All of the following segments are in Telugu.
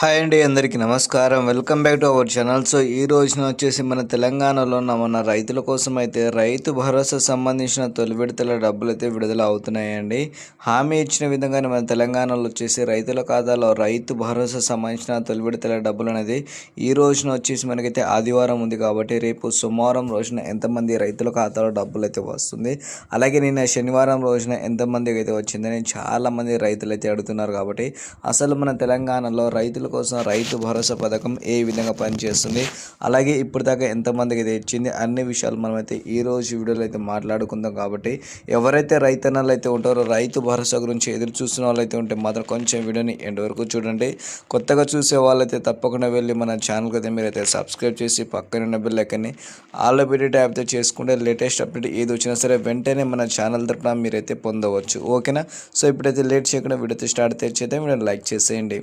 హాయ్ అండి అందరికీ నమస్కారం. Welcome back to our channel. So ఈ రోజున వచ్చేసి మన తెలంగాణలో ఉన్న మన రైతుల కోసం అయితే రైతు భరోసా సంబంధించిన తొలి విడతల డబ్బులు అయితే విడుదల అవుతున్నాయండి. హామీ ఇచ్చిన విధంగానే మన తెలంగాణలో వచ్చేసి రైతుల ఖాతాలో రైతు భరోసా సంబంధించిన తొలి విడతల డబ్బులు అనేది ఈ రోజున వచ్చేసి మనకైతే ఆదివారం ఉంది కాబట్టి రేపు సోమవారం రోజున ఎంతమంది రైతుల ఖాతాలో డబ్బులు అయితే వస్తుంది. అలాగే నిన్న శనివారం రోజున ఎంతమందికి అయితే వచ్చిందని చాలామంది రైతులు అయితే అడుగుతున్నారు కాబట్టి అసలు మన తెలంగాణలో రైతులు కోసం రైతు భరోసా పథకం ఏ విధంగా పనిచేస్తుంది? అలాగే ఇప్పుడు దాకా ఎంతమందికి ఇది ఇచ్చింది? అన్ని విషయాలు మనమైతే ఈ రోజు వీడియోలో అయితే మాట్లాడుకుందాం కాబట్టి ఎవరైతే రైతన్నలు అయితే ఉంటారో రైతు భరోసా గురించి ఎదురు చూస్తున్న వాళ్ళైతే ఉంటే మాత్రం కొంచెం వీడియోని ఎండ్ వరకు చూడండి. కొత్తగా చూసే వాళ్ళైతే తప్పకుండా వెళ్ళి మన ఛానల్కి అయితే మీరైతే సబ్స్క్రైబ్ చేసి పక్కన ఉన్న బెల్ ఐకన్ని ఆల్ పెట్టి అయితే చేసుకుంటే లేటెస్ట్ అప్డేట్ ఏది వచ్చినా సరే వెంటనే మన ఛానల్ తరపున మీరైతే పొందవచ్చు. ఓకేనా? సో ఇప్పుడైతే లేట్ చేయకుండా వీడియో స్టార్ట్ తెచ్చేస్తే మీరు లైక్ చేసేయండి.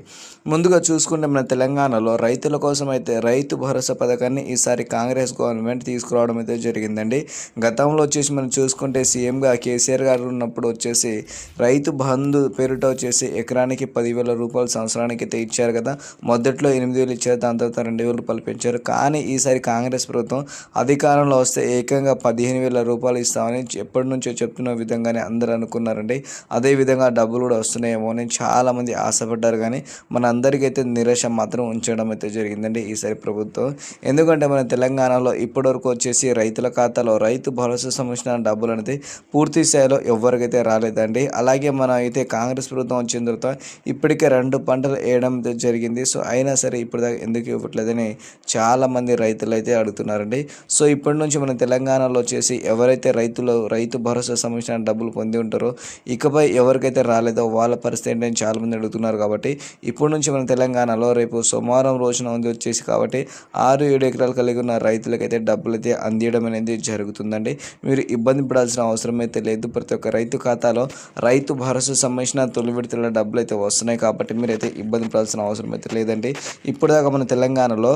ముందుగా చూసుకుంటే మన తెలంగాణలో రైతుల కోసం అయితే రైతు భరోసా పథకాన్ని ఈసారి కాంగ్రెస్ గవర్నమెంట్ తీసుకురావడం అయితే జరిగిందండి. గతంలో వచ్చేసి మనం చూసుకుంటే సీఎంగా కేసీఆర్ గారు ఉన్నప్పుడు వచ్చేసి రైతు బంధు పేరుట వచ్చేసి ఎకరానికి పదివేల రూపాయలు సంవత్సరానికి అయితే ఇచ్చారు కదా. మొదట్లో ఎనిమిది వేలు ఇచ్చారు దాని తర్వాత రెండు వేలు రూపాయలు పెంచారు కానీ ఈసారి కాంగ్రెస్ ప్రభుత్వం అధికారంలో వస్తే ఏకంగా పదిహేను వేల రూపాయలు ఇస్తామని ఎప్పటి నుంచో చెప్తున్న విధంగానే అందరూ అనుకున్నారండి. అదేవిధంగా డబ్బులు కూడా వస్తున్నాయేమో అని చాలామంది ఆశపడ్డారు. కానీ మన అందరికీ అయితే నిరాశ మాత్రం ఉంచడం అయితే జరిగిందండి ఈసారి ప్రభుత్వం. ఎందుకంటే మన తెలంగాణలో ఇప్పటివరకు వచ్చేసి రైతుల ఖాతాలో రైతు భరోసా సంబంధించిన డబ్బులు అనేది పూర్తి స్థాయిలో ఎవరికైతే రాలేదండి. అలాగే మన అయితే కాంగ్రెస్ ప్రభుత్వం వచ్చిన తర్వాత ఇప్పటికే రెండు పంటలు వేయడం జరిగింది. సో అయినా సరే ఇప్పుడు దాకా ఎందుకు ఇవ్వట్లేదని చాలామంది రైతులు అయితే అడుగుతున్నారండి. సో ఇప్పటి నుంచి మన తెలంగాణలో వచ్చేసి ఎవరైతే రైతులు రైతు భరోసా సంబంధించిన డబ్బులు పొంది ఉంటారో ఇకపై ఎవరికైతే రాలేదో వాళ్ళ పరిస్థితి ఏంటని చాలామంది అడుగుతున్నారు కాబట్టి ఇప్పటి నుంచి మన తెలంగాణ తెలంగాణలో రేపు సోమవారం రోజున ఉంది వచ్చేసి కాబట్టి ఆరు ఏడు ఎకరాలు కలిగి ఉన్న రైతులకైతే డబ్బులు అయితే అందియడం అనేది జరుగుతుందండి. మీరు ఇబ్బంది పడాల్సిన అవసరం అయితే లేదు. ప్రతి ఒక్క రైతు ఖాతాలో రైతు భరోసా సంబంధించిన తొలి విడతల డబ్బులు అయితే వస్తున్నాయి కాబట్టి మీరైతే ఇబ్బంది పడాల్సిన అవసరం అయితే లేదండి. ఇప్పటిదాకా మన తెలంగాణలో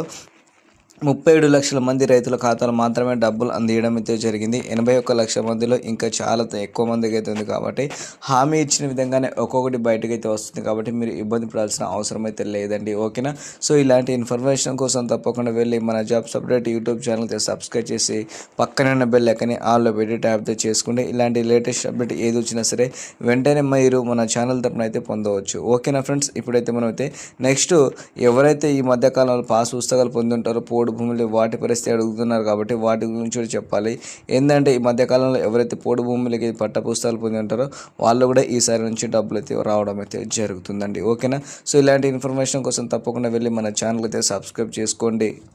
ముప్పై ఏడు లక్షల మంది రైతుల ఖాతాలో మాత్రమే డబ్బులు అందియడం అయితే జరిగింది. ఎనభై ఒక్క లక్షల మందిలో ఇంకా చాలా ఎక్కువ మందికి అయితే ఉంది కాబట్టి హామీ ఇచ్చిన విధంగానే ఒక్కొక్కటి బయటకు అయితే వస్తుంది కాబట్టి మీరు ఇబ్బంది పడాల్సిన అవసరం అయితే లేదండి. ఓకేనా? సో ఇలాంటి ఇన్ఫర్మేషన్ కోసం తప్పకుండా వెళ్ళి మన జాబ్స్ అప్డేట్ యూట్యూబ్ ఛానల్కి సబ్స్క్రైబ్ చేసి పక్కన బెల్ ఎక్కని ఆల్లో పెట్టి ట్యాప్ చేసుకుంటే ఇలాంటి లేటెస్ట్ అప్డేట్ ఏది వచ్చినా సరే వెంటనే మీరు మన ఛానల్ తరపున అయితే పొందవచ్చు. ఓకేనా ఫ్రెండ్స్? ఇప్పుడైతే మనం అయితే నెక్స్ట్ ఎవరైతే ఈ మధ్యకాలంలో పాస్ పుస్తకాలు పొందుంటారో పోడు పోడు భూములు వాటి పరిస్థితి అడుగుతున్నారు కాబట్టి వాటి గురించి కూడా చెప్పాలి. ఏంటంటే ఈ మధ్యకాలంలో ఎవరైతే పోడు భూములకి పట్ట పుస్తకాలు పొంది ఉంటారో వాళ్ళు కూడా ఈసారి నుంచి డబ్బులు అయితే రావడం అయితే జరుగుతుందండి. ఓకేనా? సో ఇలాంటి ఇన్ఫర్మేషన్ కోసం తప్పకుండా వెళ్ళి మన ఛానల్ అయితే సబ్స్క్రైబ్ చేసుకోండి.